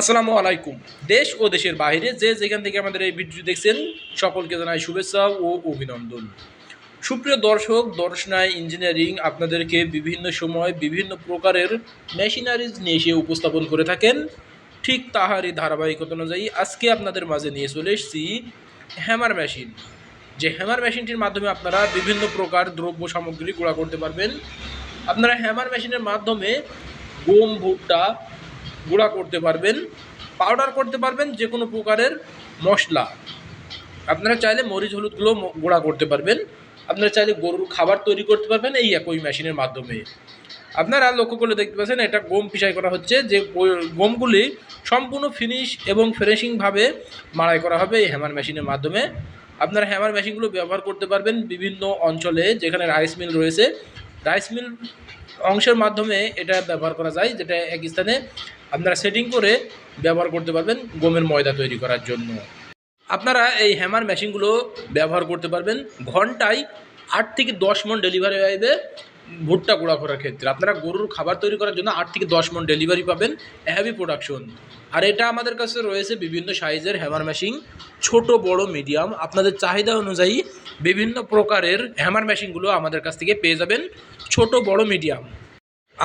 আসসালামু আলাইকুম। দেশ ও দেশের বাইরে যে যেখান থেকে আমাদের এই ভিডিও দেখছেন, সকলকে জানাই শুভেচ্ছা ও অভিনন্দন। সুপ্রিয় দর্শক, দর্শনায় ইঞ্জিনিয়ারিং আপনাদেরকে বিভিন্ন সময় বিভিন্ন প্রকারের মেশিনারিজ নিয়ে এসে উপস্থাপন করে থাকেন। ঠিক তাহারই ধারাবাহিকতা অনুযায়ী আজকে আপনাদের মাঝে নিয়ে চলে এসেছি হ্যামার মেশিন। যে হ্যামার মেশিনটির মাধ্যমে আপনারা বিভিন্ন প্রকার দ্রব্য সামগ্রী গুঁড়া করতে পারবেন। আপনারা হ্যামার মেশিনের মাধ্যমে গম, ভুট্টা গুঁড়া করতে পারবেন পাউডার করতে পারবেন যে কোনো প্রকারের মশলা। আপনারা চাইলে মরিচ হলুদগুলো গুঁড়া করতে পারবেন। আপনারা চাইলে গরুর খাবার তৈরি করতে পারবেন এই একই মেশিনের মাধ্যমে। আপনারা লক্ষ্য করলে দেখতে পাচ্ছেন, এটা গম পিসাই করা হচ্ছে যে গমগুলি সম্পূর্ণ ফিনিশ এবং ফিনিশিংভাবে মাড়াই করা হবে এই হ্যামার মেশিনের মাধ্যমে। আপনারা হ্যামার মেশিনগুলো ব্যবহার করতে পারবেন বিভিন্ন অঞ্চলে যেখানে রাইস মিল রয়েছে। রাইস মিল অংশের মাধ্যমে এটা ব্যবহার করা যায়, যেটা এক স্থানে আপনারা সেটিং করে ব্যবহার করতে পারবেন গমের ময়দা তৈরি করার জন্য। আপনারা এই হ্যামার মেশিনগুলো ব্যবহার করতে পারবেন ঘন্টায় আট থেকে দশ মন ডেলিভারি পাইবে ভুট্টা গুঁড়া করার ক্ষেত্রে। আপনারা গরুর খাবার তৈরি করার জন্য আট থেকে দশ মন ডেলিভারি পাবেন হ্যাভি প্রোডাকশন আর এটা আমাদের কাছে রয়েছে বিভিন্ন সাইজের হ্যামার মেশিন ছোট, বড় মিডিয়াম আপনাদের চাহিদা অনুযায়ী বিভিন্ন প্রকারের হ্যামার মেশিনগুলো আমাদের কাছ থেকে পেয়ে যাবেন, ছোট, বড় মিডিয়াম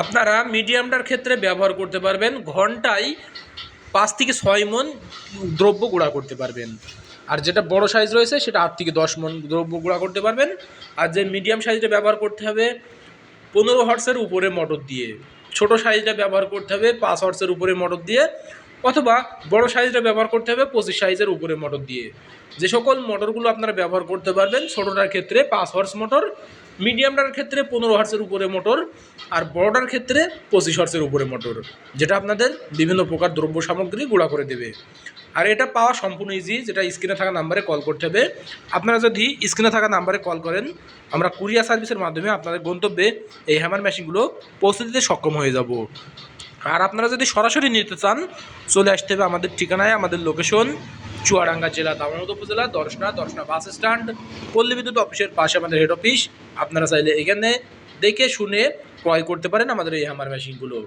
আপনারা মিডিয়ামটার ক্ষেত্রে ব্যবহার করতে পারবেন, ঘন্টায় পাঁচ থেকে ছয় মন দ্রব্য গুঁড়া করতে পারবেন। আর যেটা বড় সাইজ রয়েছে, সেটা আট থেকে দশ মন দ্রব্য গুঁড়া করতে পারবেন। আর যে মিডিয়াম সাইজটা ব্যবহার করতে হবে, পনেরো হর্সের উপরে মটর দিয়ে। ছোট সাইজটা ব্যবহার করতে হবে, পাঁচ হর্সের উপরে মটর দিয়ে। অথবা বড় সাইজটা ব্যবহার করতে হবে পঁচিশ সাইজের উপরে মোটর দিয়ে। যে সকল মোটরগুলো আপনারা ব্যবহার করতে পারবেন, ছোটোটার ক্ষেত্রে পাঁচ হর্স মোটর মিডিয়ামটার ক্ষেত্রে পনেরো হর্সের উপরে মোটর আর বড়টার ক্ষেত্রে পঁচিশ হর্সের উপরে মোটর যেটা আপনাদের বিভিন্ন প্রকার দ্রব্য সামগ্রী গুঁড়া করে দেবে। আর এটা পাওয়া সম্পূর্ণ ইজি যেটা স্ক্রিনে থাকা নাম্বারে কল করতে হবে। আপনারা যদি স্ক্রিনে থাকা নাম্বারে কল করেন, আমরা কুরিয়ার সার্ভিসের মাধ্যমে আপনাদের গন্তব্যে এই হ্যামার মেশিনগুলো পৌঁছে দিতে সক্ষম হয়ে যাব। আর আপনারা যদি সরাসরি নিতে চান, চলে আসতে হবে আমাদের ঠিকানায়, আমাদের লোকেশন চুয়াডাঙ্গা জেলা দামোদ উপজেলা, দর্শনা দর্শনা বাস স্ট্যান্ড পল্লী বিদ্যুৎ অফিসের পাশে আমাদের হেড অফিস আপনারা চাইলে এখানে দেখে, শুনে ক্রয় করতে পারেন আমাদের এই হ্যামার মেশিনগুলো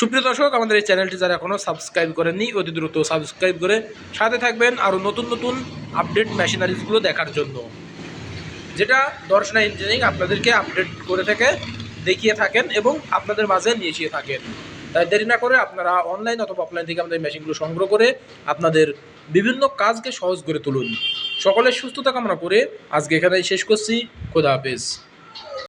সুপ্রিয় দর্শক, আমাদের এই চ্যানেলটি যারা এখনও সাবস্ক্রাইব করেননি, অতি দ্রুত সাবস্ক্রাইব করে সাথে থাকবেন আরও নতুন নতুন আপডেট মেশিনারিজগুলো দেখার জন্য। যেটা দর্শনা ইঞ্জিনিয়ারিং আপনাদেরকে আপডেট করে থাকে, দেখিয়ে থাকেন এবং আপনাদের মাঝে নিয়ে থাকেন। তাই দেরি না করে আপনারা অনলাইন অথবা অফলাইন থেকে আমাদের মেশিনগুলো সংগ্রহ করে আপনাদের বিভিন্ন কাজকে সহজ করে তুলুন। সকলের সুস্থতা কামনা করে আজকে এখানেই শেষ করছি। খোদা হাফেজ।